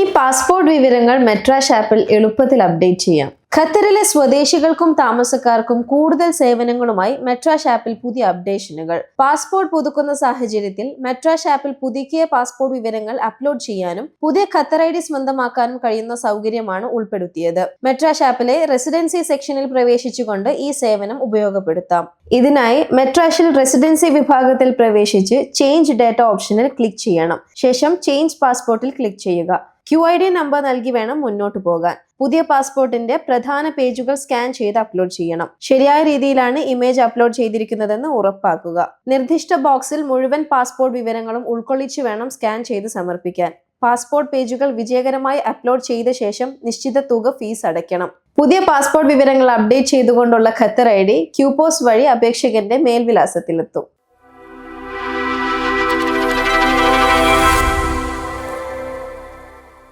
ഇനി പാസ്പോർട്ട് വിവരങ്ങൾ മെട്രാഷ് ആപ്പിൽ എളുപ്പത്തിൽ അപ്ഡേറ്റ് ചെയ്യാം. ഖത്തറിലെ സ്വദേശികൾക്കും താമസക്കാർക്കും കൂടുതൽ സേവനങ്ങളുമായി മെട്രാഷ് ആപ്പിൽ പുതിയ അപ്ഡേഷനുകൾ. പാസ്പോർട്ട് പുതുക്കുന്ന സാഹചര്യത്തിൽ മെട്രാഷ് ആപ്പിൽ പുതുക്കിയ പാസ്പോർട്ട് വിവരങ്ങൾ അപ്ലോഡ് ചെയ്യാനും പുതിയ ഖത്തർ ഐ ഡി സ്വന്തമാക്കാനും കഴിയുന്ന സൗകര്യമാണ് ഉൾപ്പെടുത്തിയത്. മെട്രാഷ് ആപ്പിലെ റെസിഡൻസി സെക്ഷനിൽ പ്രവേശിച്ചുകൊണ്ട് ഈ സേവനം ഉപയോഗപ്പെടുത്താം. ഇതിനായി മെട്രാഷിൽ റെസിഡൻസി വിഭാഗത്തിൽ പ്രവേശിച്ച് ചേഞ്ച് ഡേറ്റ ഓപ്ഷനിൽ ക്ലിക്ക് ചെയ്യണം. ശേഷം ചേഞ്ച് പാസ്പോർട്ടിൽ ക്ലിക്ക് ചെയ്യുക. ക്യു ഐ ഡി നമ്പർ നൽകി വേണം മുന്നോട്ട് പോകാൻ. പുതിയ പാസ്പോർട്ടിന്റെ പ്രധാന പേജുകൾ സ്കാൻ ചെയ്ത് അപ്ലോഡ് ചെയ്യണം. ശരിയായ രീതിയിലാണ് ഇമേജ് അപ്ലോഡ് ചെയ്തിരിക്കുന്നതെന്ന് ഉറപ്പാക്കുക. നിർദ്ദിഷ്ട ബോക്സിൽ മുഴുവൻ പാസ്പോർട്ട് വിവരങ്ങളും ഉൾക്കൊള്ളിച്ചു വേണം സ്കാൻ ചെയ്ത് സമർപ്പിക്കാൻ. പാസ്പോർട്ട് പേജുകൾ വിജയകരമായി അപ്ലോഡ് ചെയ്ത ശേഷം നിശ്ചിത തുക ഫീസ് അടയ്ക്കണം. പുതിയ പാസ്പോർട്ട് വിവരങ്ങൾ അപ്ഡേറ്റ് ചെയ്തുകൊണ്ടുള്ള ഖത്തർ ഐ ഡി ക്യൂപോസ് വഴി അപേക്ഷകന്റെ മേൽവിലാസത്തിലെത്തും.